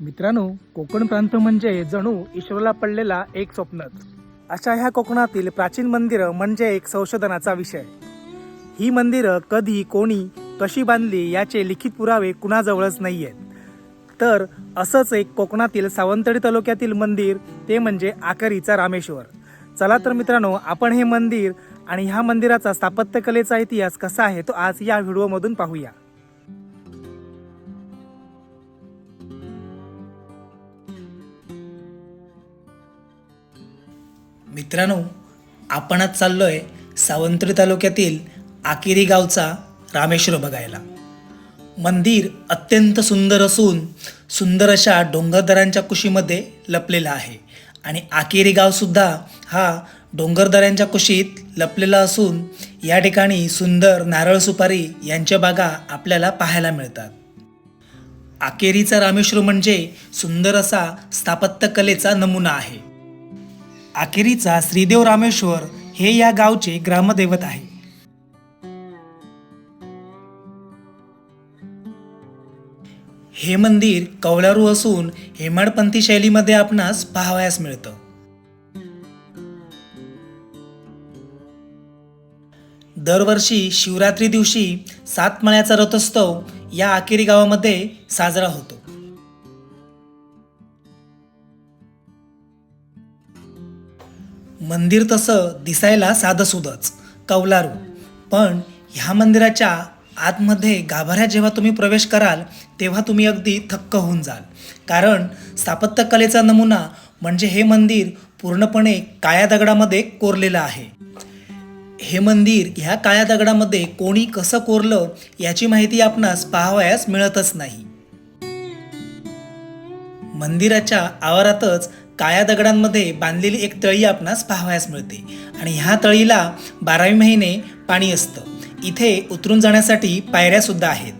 मित्रांनो कोकण प्रांत म्हणजे जणू ईश्वराला पडलेला एक स्वप्नच अशा ह्या कोकणातील प्राचीन मंदिरं म्हणजे एक संशोधनाचा विषय. ही मंदिरं कधी कोणी कशी बांधली याचे लिखित पुरावे कुणाजवळच नाही आहेत तर असंच एक कोकणातील सावंतवाडी तालुक्यातील मंदिर ते म्हणजे आकरीचा रामेश्वर. चला तर मित्रांनो आपण हे मंदिर आणि ह्या मंदिराचा स्थापत्यकलेचा इतिहास कसा आहे तो आज या व्हिडिओमधून पाहूया. मित्रांनो आपण आज आहे सावंतवाडी तालुक्यातील आकिरी गावचा रामेश्वर बघायला. मंदिर अत्यंत सुंदर असून सुंदर अशा डोंगरदऱ्यांच्या कुशीमध्ये लपलेला आहे. आणि आकेरी गावसुद्धा हा डोंगरदऱ्यांच्या कुशीत लपलेला असून या ठिकाणी सुंदर नारळ सुपारी यांच्या बागा आपल्याला पाहायला मिळतात. आकेरीचा रामेश्वर म्हणजे सुंदर असा स्थापत्यकलेचा नमुना आहे. अखेरीचा श्रीदेव रामेश्वर हे या गावचे ग्रामदैवत आहे. हे मंदिर कवलारू असून हेमाडपंथी शैलीमध्ये आपणास पाहावयास मिळतं. दरवर्षी शिवरात्री दिवशी सातमाळ्याचा रथोत्सव या आकेरी गावामध्ये साजरा होतो. मंदिर तसं दिसायला साधंसुधंच कौलारू. पण ह्या मंदिराच्या आतमध्ये गाभाऱ्यात जेव्हा तुम्ही प्रवेश कराल तेव्हा तुम्ही अगदी थक्क होऊन जाल. कारण स्थापत्यकलेचा नमुना म्हणजे हे मंदिर पूर्णपणे काळ्या दगडामध्ये कोरलेलं आहे. हे मंदिर ह्या काळ्या दगडामध्ये कोणी कसं कोरलं याची माहिती आपणास पाहावयास मिळतच नाही. मंदिराच्या आवारातच काळ्या दगडांमध्ये बांधलेली एक तळी आपणास पाहावयास मिळते. आणि ह्या तळीला बारावी महिने पाणी असतं. इथे उतरून जाण्यासाठी पायऱ्या सुद्धा आहेत.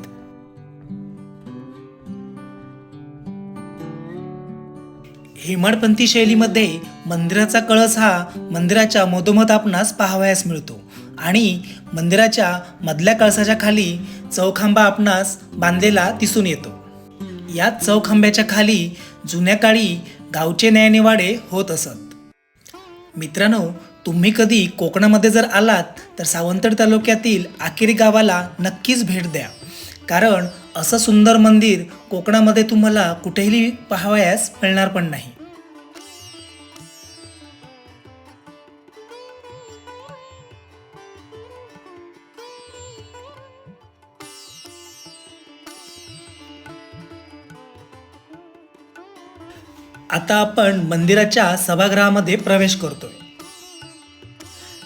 हेमाडपंथी शैलीमध्ये मंदिराचा कळस हा मंदिराच्या मधोमध आपणास पाहावयास मिळतो. आणि मंदिराच्या मधल्या कळसाच्या खाली चौखांबा आपणास बांधलेला दिसून येतो. या चौखांब्याच्या खाली जुन्या काळी गावचे न्यायनिवाडे होत असत. मित्रांनो तुम्ही कधी कोकणामध्ये जर आलात तर सावंतड तालुक्यातील आखेरी गावाला नक्कीच भेट द्या. कारण असं सुंदर मंदिर कोकणामध्ये तुम्हाला कुठेही पाहावयास मिळणार पण नाही. आता आपण मंदिराच्या सभागृहामध्ये प्रवेश करतोय.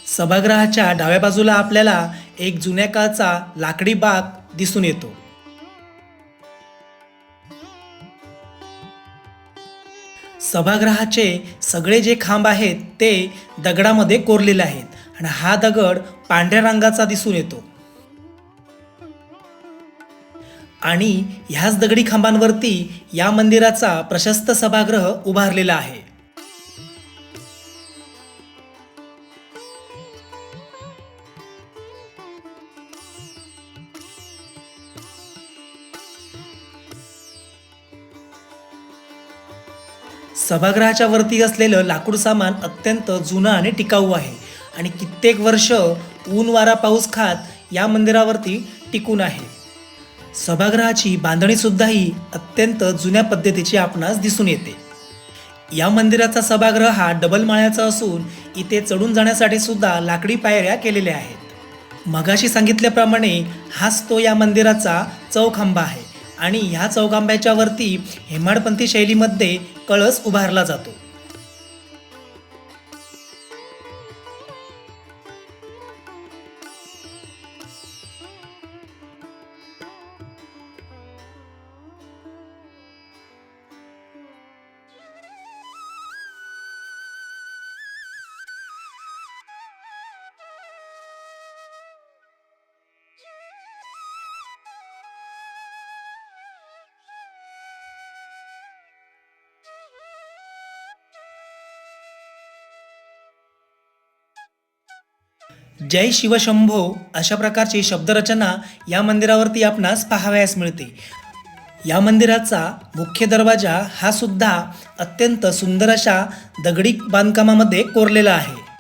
सभागृहाच्या डाव्या बाजूला आपल्याला एक जुन्या काळचा लाकडी बाग दिसून येतो. सभागृहाचे सगळे जे खांब आहेत ते दगडामध्ये कोरलेले आहेत. आणि हा दगड पांढऱ्या रंगाचा दिसून येतो. आणि ह्याच दगडी खांबांवरती या मंदिराचा प्रशस्त सभागृह उभारलेला आहे. सभागृहाच्या वरती असलेलं लाकूड सामान अत्यंत जुनं आणि टिकाऊ आहे आणि कित्येक वर्ष ऊन वारा पाऊस खात या मंदिरावरती टिकून आहे. सभागृहाची बांधणी सुद्धाही अत्यंत जुन्या पद्धतीची आपणास दिसून येते. या मंदिराचा सभागृह हा डबल माळ्याचा असून इथे चढून जाण्यासाठी सुद्धा लाकडी पायऱ्या केलेल्या आहेत. मगाशी सांगितल्याप्रमाणे हाच तो या मंदिराचा चौखांबा आहे आणि ह्या चौखांब्याच्या वरती हेमाडपंथी शैलीमध्ये कळस उभारला जातो. जय शिवशंभो अशा प्रकारची शब्दरचना या मंदिरावरती आपणास पाहावयास मिळते. या मंदिराचा मुख्य दरवाजा हा सुद्धा अत्यंत सुंदर अशा दगडी बांधकामामध्ये कोरलेला आहे.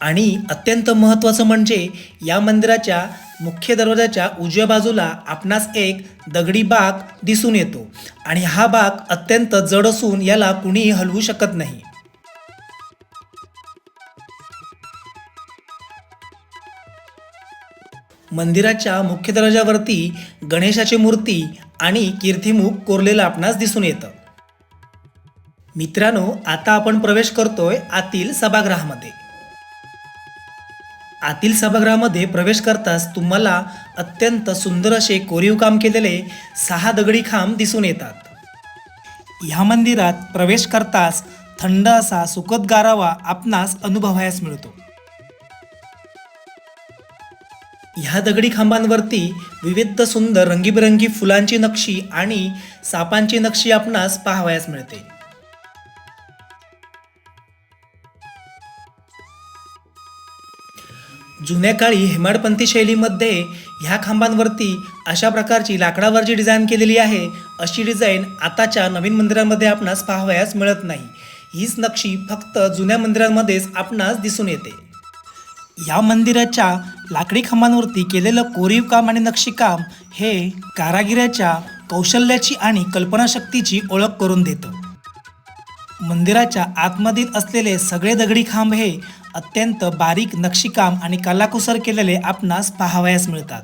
आणि अत्यंत महत्त्वाचं म्हणजे या मंदिराच्या मुख्य दरवाजाच्या उजव्या बाजूला आपणास एक दगडी बाग दिसून येतो आणि हा बाग अत्यंत जड असून याला कुणीही हलवू शकत नाही. मंदिराच्या मुख्य दरवाजावरती गणेशाची मूर्ती आणि कीर्तिमुख कोरलेलं आपणास दिसून येतं. मित्रांनो आता आपण प्रवेश करतोय आतील सभागृहामध्ये. आतील सभागृहामध्ये प्रवेश करताच तुम्हाला अत्यंत सुंदर असे कोरीव काम केलेले सहा दगडी खांब दिसून येतात. ह्या मंदिरात प्रवेश करताच थंड असा सुखद गारावा आपणास अनुभवायस मिळतो. ह्या दगडी खांबांवरती विविध सुंदर रंगीबेरंगी फुलांची नक्षी आणि सापांची नक्षी आपणास पाहावयास मिळते. जुन्या काळी हेमाडपंथी शैलीमध्ये ह्या खांबांवरती अशा प्रकारची लाकडावरची डिझाईन केलेली आहे. अशी डिझाईन आताच्या नवीन मंदिरांमध्ये आपणास पाहावयास मिळत नाही. हीच नक्षी फक्त जुन्या मंदिरांमध्येच आपणास दिसून येते. या मंदिराच्या लाकडी खांबांवरती केलेलं कोरीव काम आणि नक्षीकाम हे कारागिराच्या कौशल्याची आणि कल्पनाशक्तीची ओळख करून देतं. मंदिराच्या आतमधील असलेले सगळे दगडी खांब हे अत्यंत बारीक नक्षीकाम आणि कलाकुसर केलेले आपणास पाहावयास मिळतात.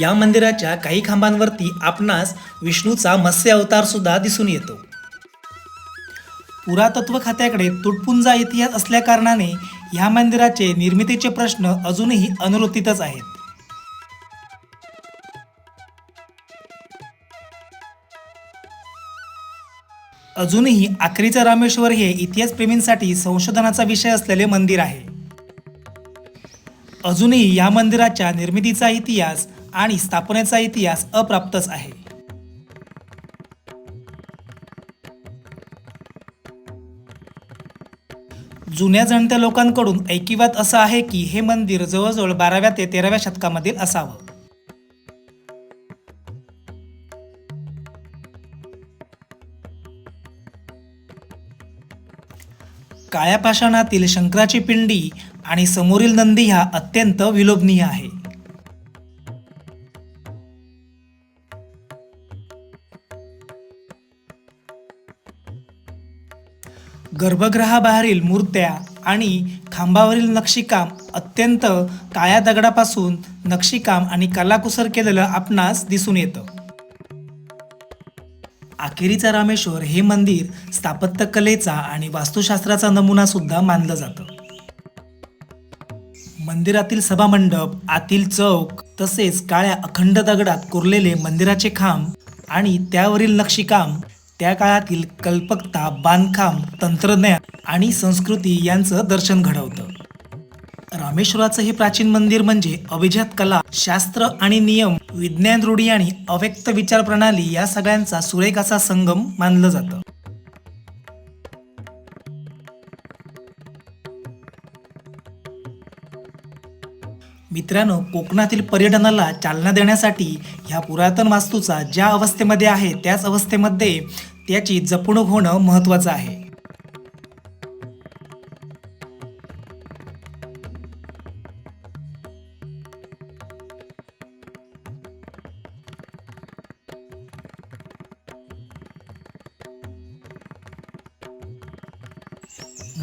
या मंदिराच्या काही खांबांवरती आपणास विष्णूचा मत्स्य अवतार सुद्धा दिसून येतो. पुरातत्व खात्याकडे तुटपुंजा इतिहास असल्या कारणाने ह्या मंदिराचे निर्मितीचे प्रश्न अजूनही अनुत्तरितच आहेत. अजूनही आखरीचं रामेश्वर हे इतिहासप्रेमींसाठी संशोधनाचा विषय असलेले मंदिर आहे. अजूनही या मंदिराच्या निर्मितीचा इतिहास आणि स्थापनेचा इतिहास अप्राप्तच आहे. जुन्या जाणत्या लोकांकडून ऐकिवात असं आहे की हे मंदिर जवळजवळ बाराव्या ते तेराव्या शतकामधील असावं. काळ्या पाषाणातील शंकराची पिंडी आणि समोरील नंदी ह्या अत्यंत विलोभनीय आहे. गर्भगृहाबाहेरील मूर्त्या आणि खांबावरील नक्षीकाम अत्यंत काळ्या दगडापासून नक्षीकाम आणि कलाकुसर केलेलं आपणास दिसून येतं. आखेरीचा रामेश्वर हे मंदिर स्थापत्यकलेचा आणि वास्तुशास्त्राचा नमुना सुद्धा मानलं जातं. मंदिरातील सभामंडप आतील चौक तसेच काळ्या अखंड दगडात कोरलेले मंदिराचे खांब आणि त्यावरील नक्षीकाम त्या काळातील कल्पकता बांधकाम तंत्रज्ञान आणि संस्कृती यांचं दर्शन घडवतं. रामेश्वराचं हे प्राचीन मंदिर म्हणजे अभिजात कला शास्त्र आणि नियम विज्ञान रूढी आणि अव्यक्त विचार प्रणाली या सगळ्यांचा सुरेख असा संगम मानलं जातं. मित्रांनो कोकणातील पर्यटनाला चालना देण्यासाठी ह्या पुरातन वास्तूचा ज्या अवस्थेमध्ये आहे त्याच अवस्थेमध्ये त्याची जपणूक होणं महत्त्वाचं आहे.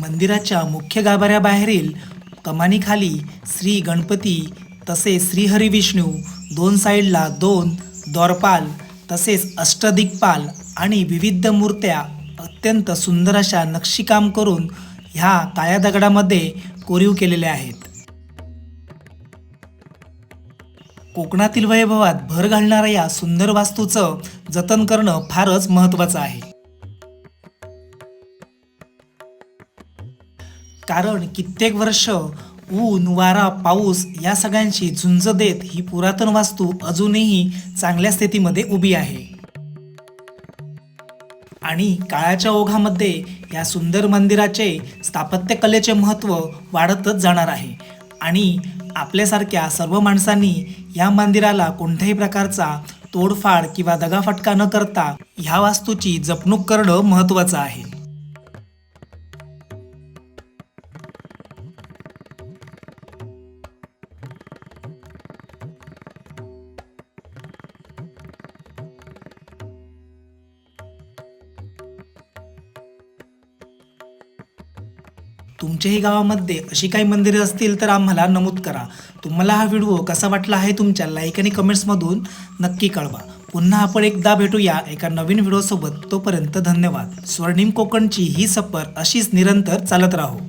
मंदिराच्या मुख्य गाभाऱ्याबाहेरील कमानीखाली श्री गणपती तसेच श्रीहरी विष्णू दोन साईडला दोन द्वारपाल तसेच अष्टदिग्पाल आणि विविध मूर्त्या अत्यंत सुंदर अशा नक्षीकाम करून ह्या काळ्या दगडामध्ये कोरीव केलेल्या आहेत. कोकणातील वैभवात भर घालणाऱ्या या सुंदर वास्तूचं जतन करणं फारच महत्त्वाचं आहे. कारण कित्येक वर्ष ऊन वारा पाऊस या सगळ्यांशी झुंज देत ही पुरातन वास्तू अजूनही चांगल्या स्थितीमध्ये उभी आहे. आणि काळाच्या ओघामध्ये या सुंदर मंदिराचे स्थापत्यकलेचे महत्त्व वाढतच जाणार आहे. आणि आपल्यासारख्या सर्व माणसांनी या मंदिराला कोणत्याही प्रकारचा तोडफाड किंवा दगाफटका न करता ह्या वास्तूची जपणूक करणं महत्त्वाचं आहे. तुमच्याही गावामध्ये अशी काही मंदिरे असतील तर आम्हाला नमूद करा. तुम्हाला हा व्हिडिओ कसा वाटला आहे तुमच्या लाईक आणि कमेंट्समधून नक्की कळवा. पुन्हा आपण एकदा भेटूया एका नवीन व्हिडिओसोबत. तोपर्यंत धन्यवाद. स्वर्णिम कोकणची ही सफर अशीच निरंतर चालत राहो.